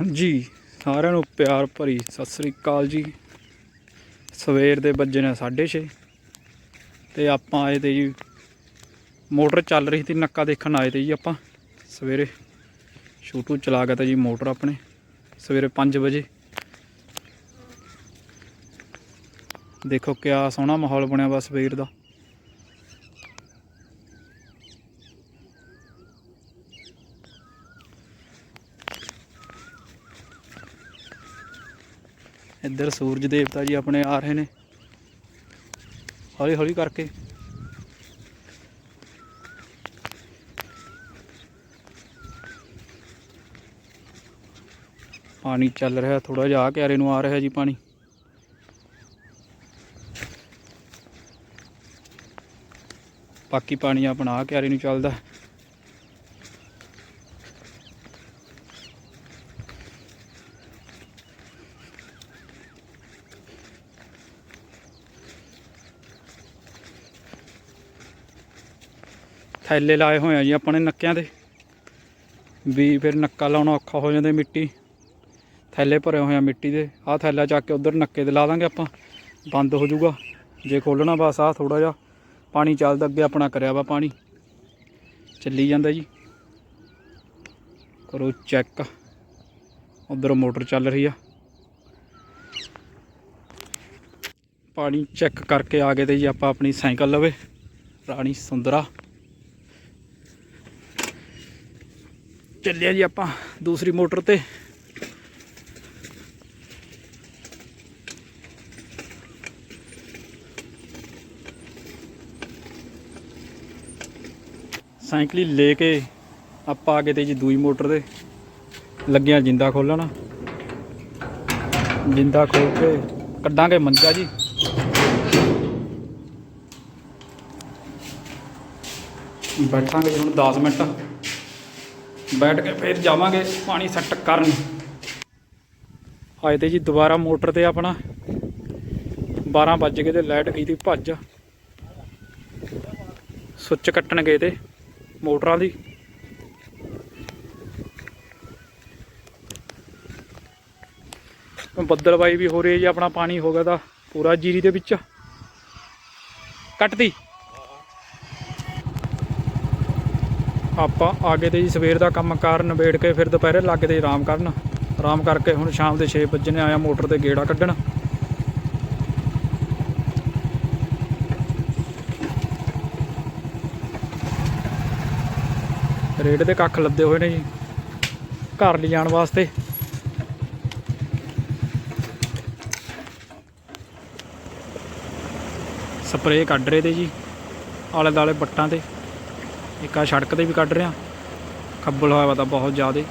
ਹਾਂਜੀ ਸਾਰਿਆਂ ਨੂੰ ਪਿਆਰ ਭਰੀ ਸਤਿ ਸ੍ਰੀ ਅਕਾਲ ਜੀ। ਸਵੇਰ ਦੇ ਵੱਜੇ ਨੇ 6:30 ਤੇ ਆਪਾਂ ਆਏ ਤੇ ਜੀ, ਮੋਟਰ ਚੱਲ ਰਹੀ ਸੀ, ਨੱਕਾ ਦੇਖਣ ਆਏ ਤੇ ਜੀ ਆਪਾਂ। ਸਵੇਰੇ ਛੋਟੂ ਚਲਾ ਗਿਆ ਤਾਂ ਜੀ ਮੋਟਰ ਆਪਣੇ, ਸਵੇਰੇ 5 ਵਜੇ। ਦੇਖੋ ਕਿਆ ਸੋਹਣਾ ਮਾਹੌਲ ਬਣਿਆ ਵਾ ਸਵੇਰ ਦਾ। ਇੱਧਰ ਸੂਰਜ ਦੇਵਤਾ ਜੀ ਆਪਣੇ ਆ ਰਹੇ ਨੇ। ਹੌਲੀ ਹੌਲੀ ਕਰਕੇ। ਪਾਣੀ ਚੱਲ ਰਿਹਾ ਥੋੜਾ ਜਿਹਾ ਆ ਕਿਆਰੇ ਨੂੰ ਆ ਰਿਹਾ ਜੀ ਪਾਣੀ। ਬਾਕੀ ਪਾਣੀ ਆਪਣਾ ਆ ਕਿਆਰੇ ਨੂੰ ਚੱਲਦਾ। ਥੈਲੇ ਲਾਏ ਹੋਏ ਆ ਜੀ ਆਪਣੇ ਨੱਕਿਆਂ ਦੇ। ਵੀ ਫਿਰ ਨੱਕਾ ਲਾਉਣਾ ਔਖਾ ਹੋ ਜਾਂਦਾ ਮਿੱਟੀ। ਥੈਲੇ ਭਰੇ ਹੋਏ ਆ ਮਿੱਟੀ ਦੇ। ਆਹ ਥੈਲਾ ਚੱਕ ਕੇ ਉਧਰ ਨੱਕੇ ਤੇ ਲਾ ਦਾਂਗੇ ਆਪਾਂ। ਬੰਦ ਹੋ ਜਾਊਗਾ। ਜੇ ਖੋਲਣਾ ਬਸ ਆਹ ਥੋੜਾ ਜਿਹਾ। ਪਾਣੀ ਚੱਲਦਾ ਅੱਗੇ ਆਪਣਾ ਕਰਿਆ ਵਾ ਪਾਣੀ। ਚੱਲੀ ਜਾਂਦਾ ਜੀ। ਕਰੋ ਚੈੱਕ। ਉਧਰ ਮੋਟਰ ਚੱਲ ਰਹੀ ਆ। ਪਾਣੀ ਚੈੱਕ ਕਰਕੇ ਆ ਗਏ ਤੇ ਜੀ ਆਪਾਂ ਆਪਣੀ ਸਾਈਕਲ ਲਵੇ। ਰਾਣੀ ਸੁੰਦਰਾ। ਚੱਲਿਆ ਜੀ ਆਪਾਂ ਦੂਸਰੀ ਮੋਟਰ ਤੇ। ਸਾਈਕਲੀ ਲੈ ਕੇ ਆਪਾਂ ਆ ਗਏ ਤੇ ਜੀ ਦੂਈ ਮੋਟਰ ਤੇ ਲੱਗਿਆ ਜਿੰਦਾ ਖੋਲਣ। ਜਿੰਦਾ ਖੋਲ ਕੇ ਕੱਢਾਂਗੇ ਮੰਜਾ ਜੀ। ਬੈਠਾਂਗੇ ਜੀ ਹੁਣ 10 ਮਿੰਟ। ਬੈਠ ਕੇ ਫਿਰ ਜਾਵਾਂਗੇ, ਪਾਣੀ ਸੈੱਟ ਕਰਨ। ਆਏ ਤੇ ਜੀ ਦੁਬਾਰਾ ਮੋਟਰ ਤੇ ਆਪਣਾ। 12 ਵੱਜ ਗਏ ਤੇ ਲਾਈਟ ਗਈ ਤੀ ਭੱਜ। ਸੁੱਚ ਕੱਟਣ ਗਏ ਤੇ ਮੋਟਰਾਂ ਦੀ। ਬੱਦਲਬਾਈ ਵੀ ਹੋ ਰਹੀ ਹੈ ਜੀ, ਆਪਣਾ ਪਾਣੀ ਹੋ ਗਿਆ ਤਾਂ ਪੂਰਾ ਜੀਰੀ ਦੇ ਵਿੱਚ। ਕੱਟਦੀ ਆਪਾਂ ਆਗੇ ਤੇ ਜੀ ਸਵੇਰ ਦਾ ਕੰਮ ਕਾਰ ਨਿਬੇੜ ਕੇ ਫਿਰ ਦੁਪਹਿਰੇ ਲੱਗ ਤੇ ਆਰਾਮ ਕਰਨ। ਆਰਾਮ ਕਰਕੇ ਹੁਣ ਸ਼ਾਮ ਦੇ 6 ਵਜੇ ਨੇ ਆਇਆ ਮੋਟਰ ਤੇ ਗੇੜਾ ਕੱਢਣ। ਰੇਡ ਦੇ ਕੱਖ ਲੱਦੇ ਹੋਏ ਨੇ ਜੀ, ਘਰ ਲਿਜਾਣ ਵਾਸਤੇ। ਸਪਰੇਅ ਕੱਢ ਰਹੇ ਤੇ ਜੀ, ਆਲੇ ਦਾਲੇ ਬੱਟਾਂ ਤੇ। ਇੱਕ ਆ ਸੜਕ ਤੇ ਵੀ ਕੱਢ ਰਿਹਾ। ਖੱਬਲ ਹੋਇਆ ਵਾ ਤਾਂ ਬਹੁਤ ਜ਼ਿਆਦਾ।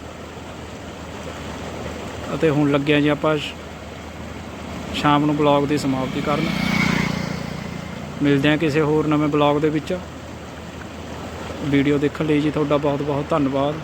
ਅਤੇ ਹੁਣ ਲੱਗਿਆ ਜੀ ਆਪਾਂ ਸ਼ਾਮ ਨੂੰ ਬਲੌਗ ਦੀ ਸਮਾਪਤੀ ਕਰਨ। ਮਿਲਦੇ ਹਾਂ ਕਿਸੇ ਹੋਰ ਨਵੇਂ ਬਲੌਗ ਦੇ ਵਿੱਚ। ਵੀਡੀਓ ਦੇਖਣ ਲਈ ਜੀ ਤੁਹਾਡਾ ਬਹੁਤ ਬਹੁਤ ਧੰਨਵਾਦ।